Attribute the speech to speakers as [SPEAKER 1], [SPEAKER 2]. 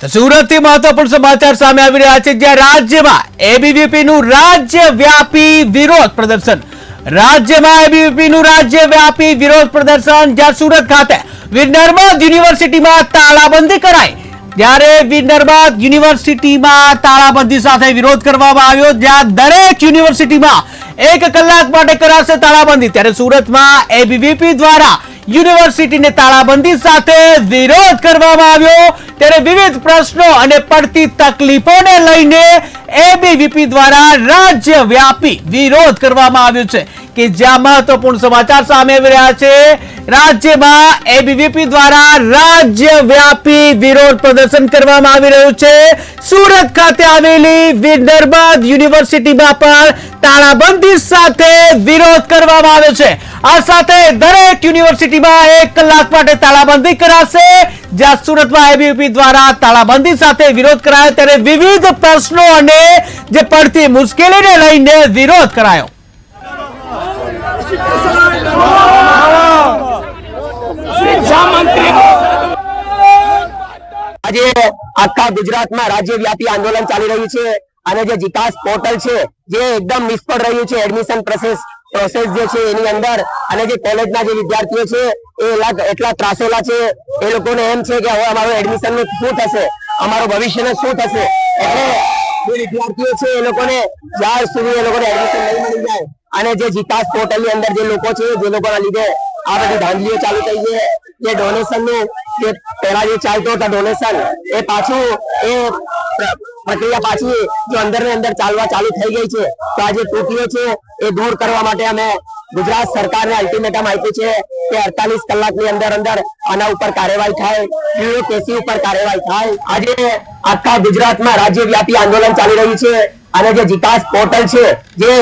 [SPEAKER 1] તો સુરતથી મહત્વપૂર્ણ સમાચાર સામે આવી રહ્યા છે, જ્યાં રાજ્યમાં એબીવીપીનું રાજ્યવ્યાપી વિરોધ પ્રદર્શન. રાજ્યમાં એબીવીપીનું રાજ્યવ્યાપી વિરોધ પ્રદર્શન, જ્યાં સુરત ખાતે વીર નર્મદ યુનિવર્સિટીમાં તાળાબંધી કરાઈ. જ્યારે વીર નર્મદ યુનિવર્સિટીમાં તાળાબંધી સાથે વિરોધ કરવામાં આવ્યો, જ્યાં દરેક યુનિવર્સિટીમાં એક કલાક માટે કરાશે તાળાબંધી. ત્યારે સુરતમાં એબીવીપી દ્વારા યુનિવર્સિટીને તાળાબંધી સાથે વિરોધ કરવામાં આવ્યો. ત્યારે વિવિધ પ્રશ્નો અને પડતી તકલીફોને લઈને એબીવીપી દ્વારા રાજ્યવ્યાપી વિરોધ કરવામાં આવ્યો છે. કે જ્યાં મહત્વપૂર્ણ સમાચાર સામે આવી રહ્યા છે રાજ્યમાં એબીવીપી દ્વારા રાજ્યવ્યાપી વિરોધ પ્રદર્શન કરવામાં આવી રહ્યું છે. સુરત ખાતે આવેલી વિદર્ભ યુનિવર્સિટીમાં પણ તાળાબંધી સાથે વિરોધ કરવામાં આવ્યો છે. આ સાથે દરેક યુનિવર્સિટીમાં એક કલાક માટે તાળાબંધી કરાશે. જ્યાં સુરતમાં એબીવીપી દ્વારા તાળાબંધી સાથે વિરોધ કરાયો. ત્યારે વિવિધ પ્રશ્નો અને જે પડતી મુશ્કેલીને લઈને વિરોધ કરાયો.
[SPEAKER 2] આજે આખા ગુજરાતમાં રાજ્યવ્યાપી આંદોલન ચાલી રહ્યું છે અને જે વિકાસ પોર્ટલ છે, જે એકદમ નિષ્ફળ રહ્યું છે એડમિશન પ્રોસેસ પ્રોસેસ જે છે એની અંદર અને જે કોલેજના જે વિદ્યાર્થીઓ છે, એ એટલા ત્રાસેલા છે. એ લોકોને એમ છે કે હવે અમારું એડમિશન શું થશે? અમારું ભવિષ્યનું શું થશે? એટલે જે વિદ્યાર્થીઓ છે એ લોકોને જ્યાં સુધી એ લોકોને એડમિશન નહીં મળી જાય અને જે વિકાસ પોર્ટલની અંદર જે લોકો છે, જે લોકોના લીધે આ બધી ધાંધલીઓ ચાલુ થઈ છે, જે ડોનેશનનું જે પેલા જે ચાલતો હતા ડોનેશન એ પાછું, એ પ્રક્રિયા પાછી જો અંદર ને અંદર ચાલવા ચાલુ થઈ ગઈ છે, તો આ જે ત્રુટીઓ છે, એ દૂર કરવા માટે અમે ગુજરાત સરકારને અલ્ટિમેટમ આપ્યું છે કે અડતાલીસ કલાકની અંદર અંદર આના ઉપર કાર્યવાહી થાય કેસી ઉપર કાર્યવાહી થાય. આજે આખા ગુજરાતમાં રાજ્યવ્યાપી આંદોલન ચાલી રહ્યું છે, અને જે વિકાસ પોર્ટલ છે, જે